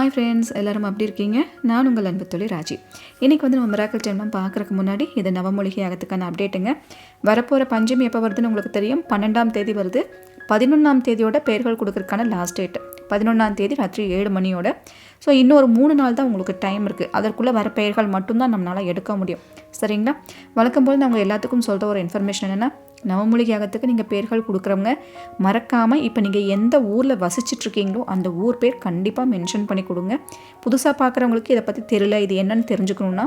Hi friends எல்லோரும் அப்படி இருக்கீங்க? நான் உங்கள் அன்பு தொழில் ராஜி. இன்றைக்கி வந்து நம்ம மிராக்கல் ஜென்மம் பார்க்குறக்கு முன்னாடி இது நவமொழிகை ஆகத்துக்கான அப்டேட்டுங்க. வரப்போகிற பஞ்சமி எப்போ வருதுன்னு உங்களுக்கு தெரியும். பன்னெண்டாம் தேதி வருது. பதினொன்றாம் தேதியோட பெயர்கள் கொடுக்கறதுக்கான லாஸ்ட் டேட் பதினொன்றாம் தேதி ராத்திரி ஏழு மணியோட. ஸோ இன்னும் ஒரு மூணு நாள் தான் உங்களுக்கு டைம் இருக்குது அதற்குள்ளே வர பெயர்கள் மட்டும்தான் நம்மளால் எடுக்க முடியும். சரிங்களா? வழக்கம் போல் நான் உங்கள் எல்லாத்துக்கும் சொல்கிற ஒரு இன்ஃபர்மேஷன் என்னென்னா நவமொழிகை யாகத்துக்கு நீங்கள் பேர்கள் கொடுக்குறவங்க மறக்காமல் இப்போ நீங்கள் எந்த ஊரில் வசிச்சிட்ருக்கீங்களோ அந்த ஊர் பேர் கண்டிப்பாக மென்ஷன் பண்ணி கொடுங்க. புதுசாக பார்க்குறவங்களுக்கு இதை பற்றி தெரியல இது என்னன்னு தெரிஞ்சுக்கணுன்னா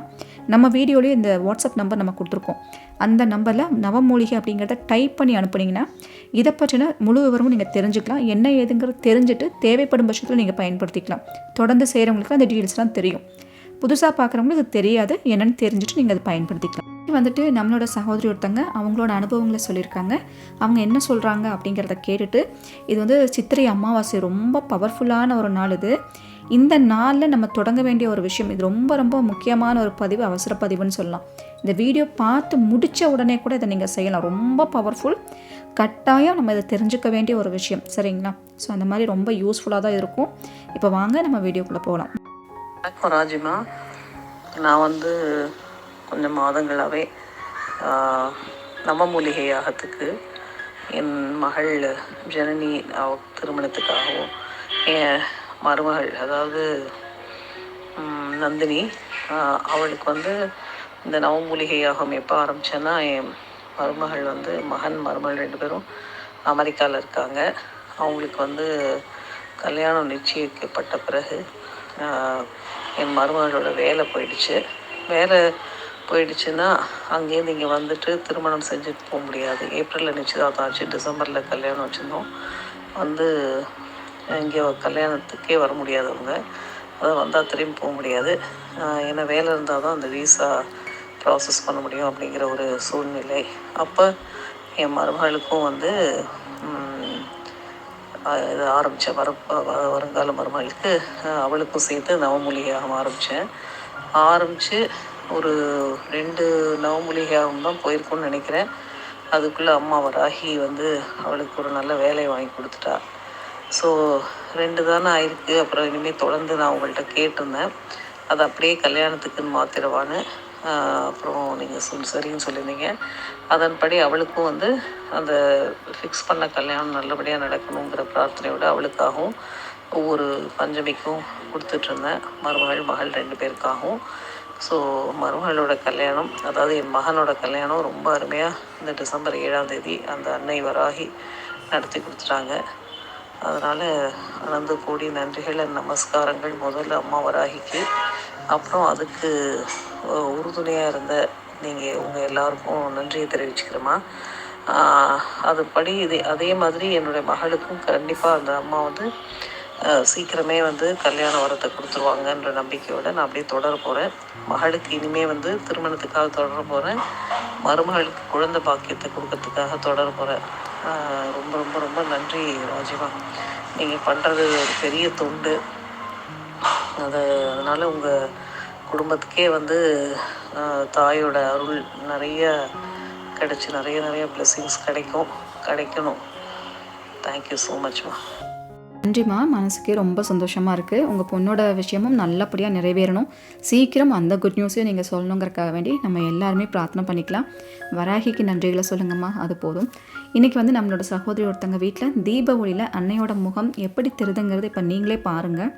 நம்ம வீடியோலேயே இந்த வாட்ஸ்அப் நம்பர் நம்ம கொடுத்துருக்கோம். அந்த நம்பரில் நவமூலிகை அப்படிங்கிறத டைப் பண்ணி அனுப்புனீங்கன்னா இதை பற்றின முழு விவரமும் நீங்கள் தெரிஞ்சுக்கலாம். என்ன ஏதுங்கிறது தெரிஞ்சுட்டு தேவைப்படும் பட்சத்தில் நீங்கள் பயன்படுத்திக்கலாம். தொடர்ந்து செய்கிறவங்களுக்கு அந்த டீட்டெயில்ஸ்லாம் தெரியும். புதுசாக பார்க்குறவங்களுக்கு இது தெரியாது. என்னென்னு தெரிஞ்சுட்டு நீங்கள் அதை பயன்படுத்திக்கலாம். வந்துட்டு நம்மளோட சகோதரி ஒருத்தங்க அவங்களோட அனுபவங்களை சொல்லியிருக்காங்க. அவங்க என்ன சொல்கிறாங்க அப்படிங்கிறத கேட்டுட்டு இது வந்து சித்திரை அமாவாசை ரொம்ப பவர்ஃபுல்லான ஒரு நாள் இது. இந்த நாளில் நம்ம தொடங்க வேண்டிய ஒரு விஷயம் இது ரொம்ப ரொம்ப முக்கியமான ஒரு பதிவு அவசர பதிவுன்னு சொல்லலாம். இந்த வீடியோ பார்த்து முடித்த உடனே கூட இதை நீங்கள் செய்யலாம். ரொம்ப பவர்ஃபுல் கட்டாயம் நம்ம இதை தெரிஞ்சுக்க வேண்டிய ஒரு விஷயம். சரிங்களா? ஸோ அந்த மாதிரி ரொம்ப யூஸ்ஃபுல்லாக தான் இருக்கும். இப்போ வாங்க நம்ம வீடியோக்குள்ளே போகலாம். வணக்கம் ராஜிமா. நான் வந்து கொஞ்சம் மாதங்களாகவே நவமூலிகை யாகத்துக்கு என் மகள் ஜனனி அவ திருமணத்துக்காகவும் என் மருமகள் அதாவது நந்தினி அவளுக்கு வந்து இந்த நவமூலிகை யாகம் எப்போ ஆரம்பித்தேன்னா என் மருமகள் வந்து மகன் மருமகள் ரெண்டு பேரும் அமெரிக்காவில் இருக்காங்க. அவங்களுக்கு வந்து கல்யாணம் நிச்சயிக்கப்பட்ட பிறகு என் மருமகளோட வேலை போயிடுச்சு. வேலை போயிடுச்சுன்னா அங்கேருந்து இங்கே வந்துட்டு திருமணம் செஞ்சுட்டு போக முடியாது. ஏப்ரலில் நிச்சயதார்த்தம் ஆச்சு டிசம்பரில் கல்யாணம் வச்சுருந்தோம். வந்து இங்கே கல்யாணத்துக்கே வர முடியாதவங்க அதான் வந்தால் திரும்பி போக முடியாது. ஏன்னா வேலை இருந்தால் தான் அந்த வீசா ப்ராசஸ் பண்ண முடியும் அப்படிங்கிற ஒரு சூழ்நிலை. அப்போ என் மருமகளுக்கும் வந்து இது ஆரம்பித்தேன் வர வ- வருங்கால மருமகளுக்கு அவளுக்கும் சேர்த்து நவமூலிகையாகம் ஆரம்பித்தேன் ஆரம்பித்து ஒரு ரெண்டு நவமூலிகையாகவும் தான் போயிருக்கோன்னு நினைக்கிறேன். அதுக்குள்ளே அம்மா வராகி வந்து அவளுக்கு ஒரு நல்ல வேலையை வாங்கி கொடுத்துட்டா. ஸோ ரெண்டு தானே ஆயிருக்கு. அப்புறம் இனிமேல் தொடர்ந்து நான் அவங்கள்ட்ட கேட்டிருந்தேன். அது அப்படியே கல்யாணத்துக்குன்னு மாத்திரவான்னு. அப்புறம் நீங்கள் சொல் சரின்னு சொல்லியிருந்தீங்க. அதன்படி அவளுக்கும் வந்து அந்த ஃபிக்ஸ் பண்ண கல்யாணம் நல்லபடியாக நடக்கணுங்கிற பிரார்த்தனையோட அவளுக்காகவும் ஒவ்வொரு பஞ்சமிக்கும் கொடுத்துட்ருந்தேன் மருமகள் மகள் ரெண்டு பேருக்காகவும். ஸோ மருமகளோட கல்யாணம் அதாவது என் மகனோட கல்யாணம் ரொம்ப அருமையாக இந்த டிசம்பர் ஏழாம் தேதி அந்த அன்னை வராகி நடத்தி கொடுத்துட்டாங்க. அதனால் அளந்து கூடி நன்றிகள் நமஸ்காரங்கள் முதல்ல அம்மா வராகிக்கு. அப்புறம் அதுக்கு உறுதுணையாக இருந்த நீங்கள் உங்கள் எல்லாருக்கும் நன்றியை தெரிவிச்சுக்கிறோமா அதுபடி இதே அதே மாதிரி என்னுடைய மகளுக்கும் கண்டிப்பாக அந்த அம்மா வந்து சீக்கிரமே வந்து கல்யாண வரத்தை கொடுத்துருவாங்கன்ற நம்பிக்கையோடு நான் அப்படியே தொடர போகிறேன் மகளுக்கு இனிமே வந்து திருமணத்துக்காக தொடர போகிறேன் மருமகளுக்கு குழந்தை பாக்கியத்தை கொடுக்கறதுக்காக தொடர போகிறேன் ரொம்ப ரொம்ப ரொம்ப நன்றி ராஜிவா நீங்கள் பண்ணுறது ஒரு பெரிய தொண்டு. அது அதனால் உங்கள் குடும்பத்துக்கே வந்து தாயோட அருள் நிறைய கிடைச்சி நிறைய நிறைய பிளெஸ்ஸிங்ஸ் கிடைக்கும் கிடைக்கணும். தேங்க்யூ ஸோ மச்மா நன்றிம்மா மனசுக்கே ரொம்ப சந்தோஷமாக இருக்குது உங்கள் பொண்ணோட விஷயமும் நல்லபடியாக நிறைவேறணும். சீக்கிரம் அந்த குட் நியூஸையும் நீங்கள் சொல்லணுங்கிறக்காக வேண்டி நம்ம எல்லாருமே பிரார்த்தனை பண்ணிக்கலாம். வராகிக்கு நன்றிகளை சொல்லுங்கம்மா அது போதும். இன்றைக்கி வந்து நம்மளோட சகோதரி ஒருத்தங்க வீட்டில் தீப ஒளியில் அன்னையோட முகம் எப்படி தெரிதுங்கிறது இப்போ நீங்களே பாருங்கள்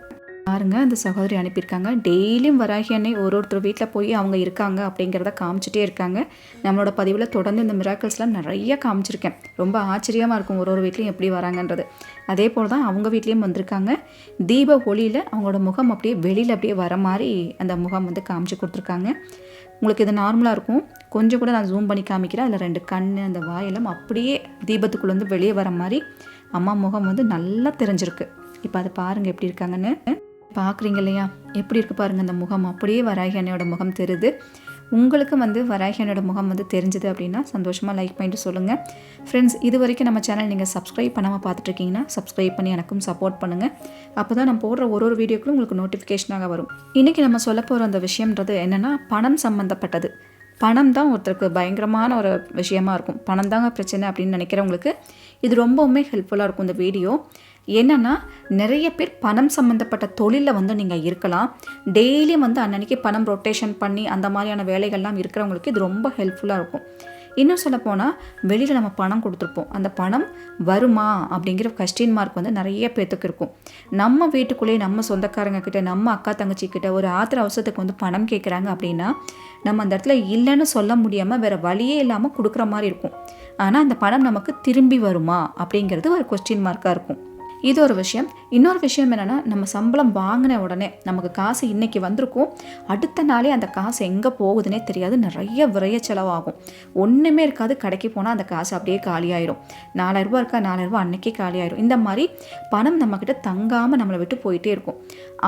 பாருங்கள் அந்த சகோதரி அனுப்பியிருக்காங்க. டெய்லியும் வராகி அன்னை ஒரு ஒருத்தர் வீட்டில் போய் அவங்க இருக்காங்க அப்படிங்கிறத காமிச்சிட்டே இருக்காங்க. நம்மளோட பதிவில் தொடர்ந்து இந்த மிராக்கிள்ஸ்லாம் நிறைய காமிச்சிருக்கேன். ரொம்ப ஆச்சரியமாக இருக்கும் ஒரு ஒரு வீட்லையும் எப்படி வராங்கன்றது. அதே போல் தான் அவங்க வீட்லேயும் வந்திருக்காங்க. தீப ஒளியில் அவங்களோட முகம் அப்படியே வெளியில் அப்படியே வர மாதிரி அந்த முகம் வந்து காமிச்சு கொடுத்துருக்காங்க. உங்களுக்கு இது நார்மலாக இருக்கும். கொஞ்சம் கூட நான் ஜூம் பண்ணி காமிக்கிறேன். அதில் ரெண்டு கண் அந்த வாயெல்லாம் அப்படியே தீபத்துக்குள்ளேருந்து வெளியே வர மாதிரி அம்மா முகம் வந்து நல்லா தெரிஞ்சிருக்கு. இப்போ அதை பாருங்கள் எப்படி இருக்காங்கன்னு. பார்க்குறீங்க இல்லையா? எப்படி இருக்குது பாருங்கள் அந்த முகம். அப்படியே வராகி அண்ணையோட முகம் தெரியுது. உங்களுக்கு வந்து வராகி அண்ணையோட முகம் வந்து தெரிஞ்சுது அப்படின்னா சந்தோஷமாக லைக் பண்ணிட்டு சொல்லுங்கள் ஃப்ரெண்ட்ஸ் இது வரைக்கும் நம்ம சேனல் நீங்கள் சப்ஸ்கிரைப் பண்ணாமல் பார்த்துட்ருக்கீங்கன்னா சப்ஸ்கிரைப் பண்ணி எனக்கும் சப்போர்ட் பண்ணுங்கள் அப்போ தான் நம்ம போடுற ஒரு ஒரு வீடியோக்களும் உங்களுக்கு நோட்டிஃபிகேஷனாக வரும். இன்றைக்கி நம்ம சொல்ல போகிற அந்த விஷயம்ன்றது என்னென்னா பணம் சம்மந்தப்பட்டது பணம் தான் ஒருத்தருக்கு பயங்கரமான ஒரு விஷயமா இருக்கும். பணம் தாங்க பிரச்சனை அப்படின்னு நினைக்கிறவங்களுக்கு இது ரொம்பவுமே ஹெல்ப்ஃபுல்லாக இருக்கும் இந்த வீடியோ என்னென்னா நிறைய பேர் பணம் சம்மந்தப்பட்ட தொழிலில் வந்து நீங்கள் இருக்கலாம். டெய்லியும் வந்து அன்னன்னைக்கு பணம் ரொட்டேஷன் பண்ணி அந்த மாதிரியான வேலைகள்லாம் இருக்கிறவங்களுக்கு இது ரொம்ப ஹெல்ப்ஃபுல்லாக இருக்கும். இன்னும் சொல்ல போனால் வெளியில் நம்ம பணம் கொடுத்துருப்போம். அந்த பணம் வருமா அப்படிங்கிற கொஸ்டின் மார்க் வந்து நிறைய பேர்த்துக்கு இருக்கும். நம்ம வீட்டுக்குள்ளேயே நம்ம சொந்தக்காரங்க கிட்ட நம்ம அக்கா தங்கச்சி கிட்ட ஒரு ஆத்திர அவசரத்துக்கு வந்து பணம் கேட்குறாங்க அப்படின்னா நம்ம அந்த இடத்துல இல்லைன்னு சொல்ல முடியாமல் வேறு வழியே இல்லாமல் கொடுக்குற மாதிரி இருக்கும். ஆனால் அந்த பணம் நமக்கு திரும்பி வருமா அப்படிங்கிறது ஒரு கொஸ்டின் மார்க்காக இருக்கும். இது ஒரு விஷயம். இன்னொரு விஷயம் என்னென்னா நம்ம சம்பளம் வாங்கின உடனே நமக்கு காசு இன்னைக்கு வந்திருக்கும். அடுத்த நாளே அந்த காசு எங்கே போகுதுன்னே தெரியாது. நிறைய விரைய செலவாகும். ஒன்றுமே இருக்காது. கடைக்கு போனால் அந்த காசு அப்படியே காலியாயிரும். நாலாயிரரூபா இருக்கா? நாலாயிரரூபா அன்னைக்கே காலியாயிரும். இந்த மாதிரி பணம் நம்மக்கிட்ட தங்காமல் நம்மளை விட்டு போயிட்டே இருக்கும்.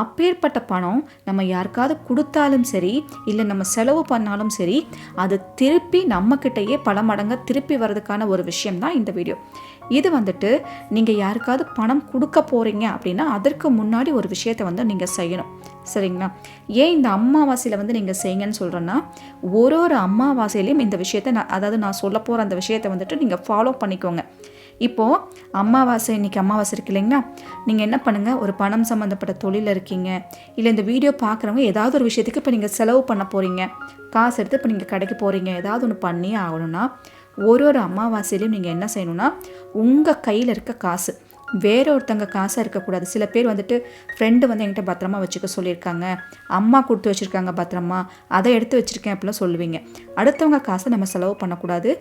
அப்பேற்பட்ட பணம் நம்ம யாருக்காவது கொடுத்தாலும் சரி இல்லை நம்ம செலவு பண்ணாலும் சரி அது திருப்பி நம்மக்கிட்டேயே பல மடங்கு திருப்பி வர்றதுக்கான ஒரு விஷயம் தான் இந்த வீடியோ. இது வந்துட்டு நீங்கள் யாருக்காவது பணம் கொடுக்க போகிறீங்க அப்படின்னா அதற்கு முன்னாடி ஒரு விஷயத்தை வந்து நீங்கள் செய்யணும். சரிங்களா? ஏன் இந்த அமாவாசையில் வந்து நீங்கள் செய்யுங்கன்னு சொல்கிறேன்னா ஒரு ஒரு அம்மாவாசையிலையும் இந்த விஷயத்தை நான் அதாவது நான் சொல்ல போகிற அந்த விஷயத்தை வந்துட்டு நீங்கள் ஃபாலோ பண்ணிக்கோங்க. இப்போது அமாவாசை இன்னைக்கு அமாவாசை இருக்கு இல்லைங்களா? நீங்கள் என்ன பண்ணுங்கள் ஒரு பணம் சம்மந்தப்பட்ட தொழிலில் இருக்கீங்க. இல்லை இந்த வீடியோ பார்க்குறவங்க ஏதாவது ஒரு விஷயத்துக்கு இப்போ நீங்கள் செலவு பண்ண போகிறீங்க காசு எடுத்து இப்போ நீங்கள் கடைக்கு போகிறீங்க ஏதாவது ஒன்று பண்ணி ஆகணும்னா ஒரு ஒரு அமாவாசையிலையும் நீங்கள் என்ன செய்யணும்னா உங்கள் கையில் இருக்க காசு வேற ஒருத்தங்க காசாக இருக்கக்கூடாது. சில பேர் வந்துட்டு ஃப்ரெண்டு வந்து என்கிட்ட பத்திரமா வச்சுக்க சொல்லியிருக்காங்க. அம்மா கொடுத்து வச்சுருக்காங்க பத்திரமா அதை எடுத்து வச்சுருக்கேன் அப்படிலாம் சொல்லுவீங்க. அடுத்தவங்க காசை நம்ம செலவு பண்ணக்கூடாது.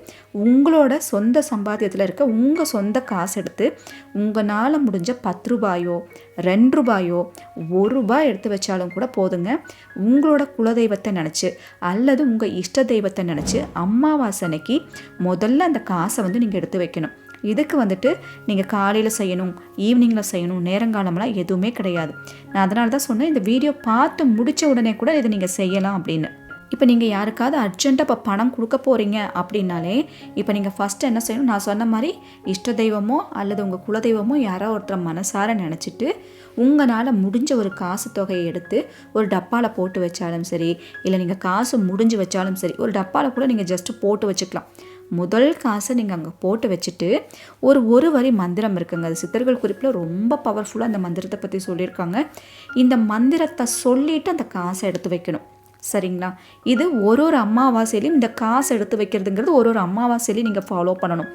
உங்களோட சொந்த சம்பாத்தியத்தில் இருக்க உங்கள் சொந்த காசு எடுத்து உங்களால் முடிஞ்ச பத்து ரூபாயோ ரெண்டு ரூபாயோ ஒரு ரூபாய் எடுத்து வச்சாலும் கூட போதுங்க. உங்களோட குலதெய்வத்தை நினச்சி அல்லது உங்கள் இஷ்ட தெய்வத்தை நினச்சி அம்மாவாசனைக்கு முதல்ல அந்த காசை வந்து நீங்கள் எடுத்து வைக்கணும். இதுக்கு வந்துட்டு நீங்கள் காலையில் செய்யணும் ஈவினிங்கில் செய்யணும் நேரங்காலம்லாம் எதுவுமே கிடையாது. நான் அதனால தான் சொன்னேன் இந்த வீடியோ பார்த்து முடித்த உடனே கூட இதை நீங்கள் செய்யலாம் அப்படின்னு. இப்போ நீங்கள் யாருக்காவது அர்ஜென்ட்டாக இப்போ பணம் கொடுக்க போகிறீங்க அப்படின்னாலே இப்போ நீங்கள் ஃபஸ்ட்டு என்ன செய்யணும் நான் சொன்ன மாதிரி இஷ்ட தெய்வமோ அல்லது உங்கள் குலதெய்வமோ யாரோ ஒருத்தர் மனசார நினச்சிட்டு உங்களால் முடிஞ்ச ஒரு காசு தொகையை எடுத்து ஒரு டப்பாவில் போட்டு வச்சாலும் சரி இல்லை நீங்கள் காசு முடிஞ்சு வச்சாலும் சரி ஒரு டப்பாவில் கூட நீங்கள் ஜஸ்ட்டு போட்டு வச்சுக்கலாம். முதல் காசை நீங்கள் அங்கே போட்டு வச்சுட்டு ஒரு ஒரு வரி மந்திரம் இருக்குங்க. அது சித்தர்கள் குறிப்பில் ரொம்ப பவர்ஃபுல்லாக அந்த மந்திரத்தை பற்றி சொல்லியிருக்காங்க. இந்த மந்திரத்தை சொல்லிட்டு அந்த காசை எடுத்து வைக்கணும். சரிங்களா? இது ஒரு ஒரு அம்மாவாசையிலையும் இந்த காசு எடுத்து வைக்கிறதுங்கிறது ஒரு ஒரு அம்மாவாசையிலையும் நீங்கள் ஃபாலோ பண்ணணும்.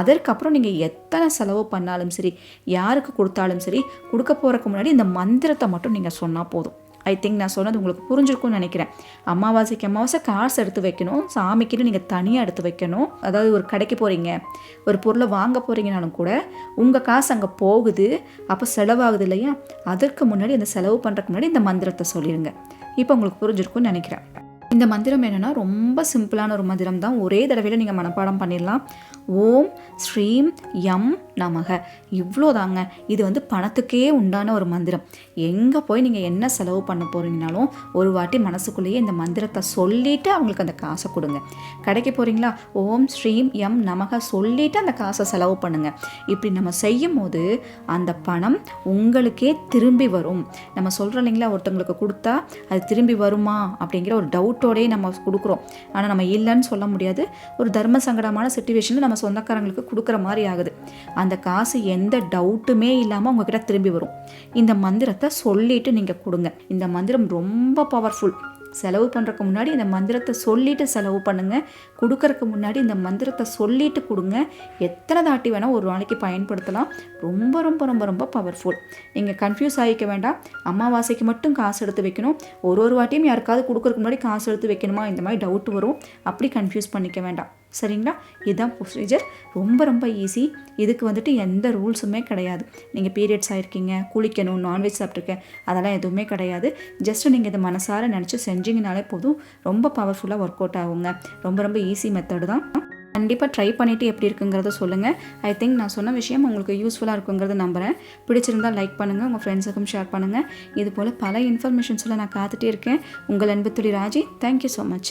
அதற்கப்புறம் நீங்கள் எத்தனை செலவு பண்ணாலும் சரி யாருக்கு கொடுத்தாலும் சரி கொடுக்க போகிறதுக்கு முன்னாடி இந்த மந்திரத்தை மட்டும் நீங்கள் சொன்னால் போதும். ஐ திங்க் நான் சொன்னது உங்களுக்கு புரிஞ்சிருக்கும்னு நினைக்கிறேன். அமாவாசைக்கு அமாவாசை காசு எடுத்து வைக்கணும். சாமிக்குன்னு நீங்கள் தனியாக எடுத்து வைக்கணும். அதாவது ஒரு கடைக்கு போகிறீங்க ஒரு பொருளை வாங்க போகிறீங்கனாலும் கூட உங்கள் காசு அங்கே போகுது. அப்போ செலவாகுது இல்லையா? அதற்கு முன்னாடி அந்த செலவு பண்ணுறதுக்கு முன்னாடி இந்த மந்திரத்தை சொல்லிடுங்க இப்போ உங்களுக்கு புரிஞ்சிருக்கும்னு நினைக்கிறேன். இந்த மந்திரம் என்னென்னா ரொம்ப சிம்பிளான ஒரு மந்திரம் தான் ஒரே தடவையில் நீங்கள் மனப்பாடம் பண்ணிடலாம். ஓம் ஸ்ரீம் யம் நமக. இவ்வளோ தாங்க இது வந்து பணத்துக்கே உண்டான ஒரு மந்திரம். எங்கே போய் நீங்கள் என்ன செலவு பண்ண போகிறீங்கனாலும் ஒரு வாட்டி மனசுக்குள்ளேயே இந்த மந்திரத்தை சொல்லிவிட்டு அவங்களுக்கு அந்த காசை கொடுங்க. கடைக்கு போகிறீங்களா ஓம் ஸ்ரீம் எம் நமக சொல்லிவிட்டு அந்த காசை செலவு பண்ணுங்கள் இப்படி நம்ம செய்யும் போது அந்த பணம் உங்களுக்கே திரும்பி வரும். நம்ம சொல்கிறோம் இல்லைங்களா? ஒருத்தவங்களுக்கு கொடுத்தா அது திரும்பி வருமா? அப்படிங்கிற ஒரு டவுட்டோடயே நம்ம கொடுக்குறோம். ஆனால் நம்ம இல்லைன்னு சொல்ல முடியாது. ஒரு தர்ம சங்கடமான சுச்சுவேஷனில் நம்ம சொந்தக்காரங்களுக்கு கொடுக்குற மாதிரி ஆகுது. அந்த அந்த காசு எந்த டவுட்டுமே இல்லாமல் உங்ககிட்ட திரும்பி வரும். இந்த மந்திரத்தை சொல்லிட்டு நீங்கள் கொடுங்க. இந்த மந்திரம் ரொம்ப பவர்ஃபுல் செலவு பண்ணுறதுக்கு முன்னாடி இந்த மந்திரத்தை சொல்லிட்டு செலவு பண்ணுங்கள் கொடுக்கறதுக்கு முன்னாடி இந்த மந்திரத்தை சொல்லிட்டு கொடுங்க. எத்தனை தாட்டி வேணால் ஒரு நாளைக்கு பயன்படுத்தலாம். ரொம்ப ரொம்ப ரொம்ப ரொம்ப பவர்ஃபுல் நீங்கள் கன்ஃபியூஸ் ஆகிக்க வேண்டாம். அமாவாசைக்கு மட்டும் காசு எடுத்து வைக்கணும். ஒரு ஒரு வாட்டியும் யாருக்காவது கொடுக்கறதுக்கு முன்னாடி காசு எடுத்து வைக்கணுமா? இந்த மாதிரி டவுட் வரும். அப்படி கன்ஃபியூஸ் பண்ணிக்க வேண்டாம். சரிங்களா? இதுதான் ப்ரொசீஜர் ரொம்ப ரொம்ப ஈஸி இதுக்கு வந்துட்டு எந்த ரூல்ஸுமே கிடையாது. நீங்கள் பீரியட்ஸ் ஆகிருக்கீங்க குளிக்கணும் நான்வெஜ் சாப்பிட்ருக்கேன் அதெல்லாம் எதுவுமே கிடையாது. ஜஸ்ட் நீங்கள் இதை மனசார நினச்சி செஞ்சீங்கனாலே போதும். ரொம்ப பவர்ஃபுல்லாக ஒர்க் அவுட் ஆகுங்க. ரொம்ப ரொம்ப ஈஸி மெத்தடு தான். கண்டிப்பாக ட்ரை பண்ணிவிட்டு எப்படி இருக்குங்கிறத சொல்லுங்கள் ஐ திங்க் நான் சொன்ன விஷயம் உங்களுக்கு யூஸ்ஃபுல்லாக இருக்குங்கிறத நம்புகிறேன் பிடிச்சிருந்தால் லைக் பண்ணுங்கள் உங்கள் ஃப்ரெண்ட்ஸுக்கும் ஷேர் பண்ணுங்கள் இது போல் பல இன்ஃபர்மேஷன்ஸில் நான் காத்துட்டே இருக்கேன். உங்கள் அன்பு துளி ராஜி. Thank you so much